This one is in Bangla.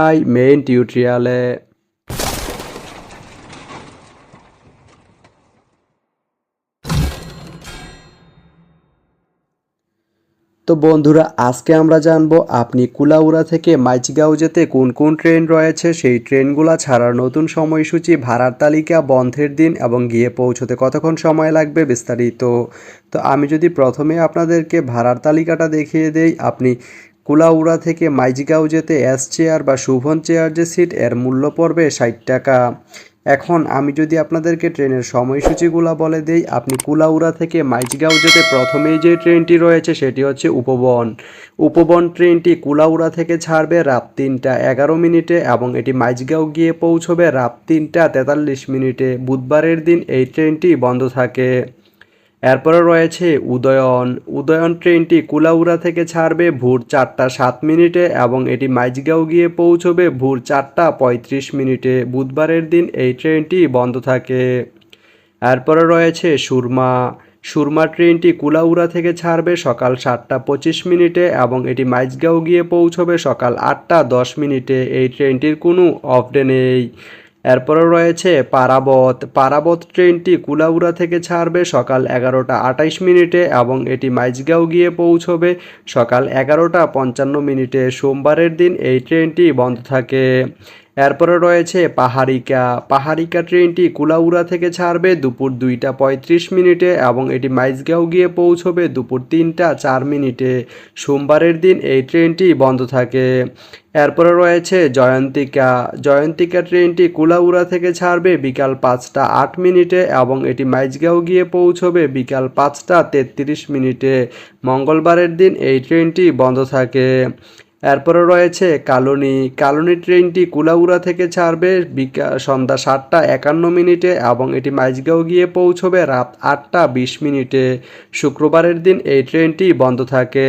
যাই মেইন টিউটোরিয়ালে তো বন্ধুরা, আজকে আমরা জানব, আপনি কুলাউড়া থেকে মাইচগাঁও যেতে কোন কোন ট্রেন রয়েছে? সেই ট্রেনগুলো ছাড়ার নতুন সময়সূচি, ভাড়ার তালিকা, বন্ধের দিন এবং গিয়ে পৌঁছতে কতক্ষণ সময় লাগবে বিস্তারিত। তো আমি যদি প্রথমে আপনাদেরকে ভাড়ার তালিকাটা দেখিয়ে দেই, আপনি কুলাউড়া থেকে মাইজগাঁও যেতে এস চেয়ার বা শুভন চেয়ার যে সিট, এর মূল্য পড়বে ষাট টাকা। এখন আমি যদি আপনাদেরকে ট্রেনের সময়সূচিগুলো বলে দেই, আপনি কুলাউড়া থেকে মাইজগাঁও যেতে প্রথমেই যে ট্রেনটি রয়েছে সেটি হচ্ছে উপবন। উপবন ট্রেনটি কুলাউড়া থেকে ছাড়বে রাত তিনটা এগারো মিনিটে এবং এটি মাইজগাঁও গিয়ে পৌঁছবে রাত তিনটা তেতাল্লিশ মিনিটে। বুধবারের দিন এই ট্রেনটি বন্ধ থাকে। এরপরে রয়েছে উদয়ন। উদয়ন ট্রেনটি কুলাউড়া থেকে ছাড়বে ভোর চারটা সাত মিনিটে এবং এটি মাইজগাঁও গিয়ে পৌঁছবে ভোর চারটা পঁয়ত্রিশ মিনিটে। বুধবারের দিন এই ট্রেনটি বন্ধ থাকে। এরপরে রয়েছে সুরমা। সুরমা ট্রেনটি কুলাউড়া থেকে ছাড়বে সকাল সাতটা পঁচিশ মিনিটে এবং এটি মাইজগাঁও গিয়ে পৌঁছবে সকাল আটটা দশ মিনিটে। এই ট্রেনটির কোনো অফ ডে নেই। এরপরে রয়েছে পারাবত। পারাবত ট্রেনটি কুলাউড়া থেকে ছাড়বে সকাল এগারোটা আটাইশ মিনিটে এবং এটি মাইজগাঁও গিয়ে পৌঁছবে সকাল এগারোটা পঞ্চান্ন মিনিটে। সোমবারের দিন এই ট্রেনটি বন্ধ থাকে। এরপরে রয়েছে পাহাড়িকা। পাহাড়িকা ট্রেনটি কুলাউড়া থেকে ছাড়বে দুপুর দুইটা পঁয়ত্রিশ মিনিটে এবং এটি মাইজগাঁও গিয়ে পৌঁছবে দুপুর তিনটা চার মিনিটে। সোমবারের দিন এই ট্রেনটি বন্ধ থাকে। এরপরে রয়েছে জয়ন্তিকা। জয়ন্তিকা ট্রেনটি কুলাউড়া থেকে ছাড়বে বিকাল পাঁচটা আট মিনিটে এবং এটি মাইজগাঁও গিয়ে পৌঁছবে বিকাল পাঁচটা তেত্রিশ মিনিটে। মঙ্গলবারের দিন এই ট্রেনটি বন্ধ থাকে। এরপরে রয়েছে কালনি। কালনি ট্রেনটি কুলাউড়া থেকে ছাড়বে সন্ধ্যা সাতটা একান্ন মিনিটে এবং এটি মাইজগাঁও গিয়ে পৌঁছবে রাত আটটা বিশ মিনিটে। শুক্রবারের দিন এই ট্রেনটি বন্ধ থাকে।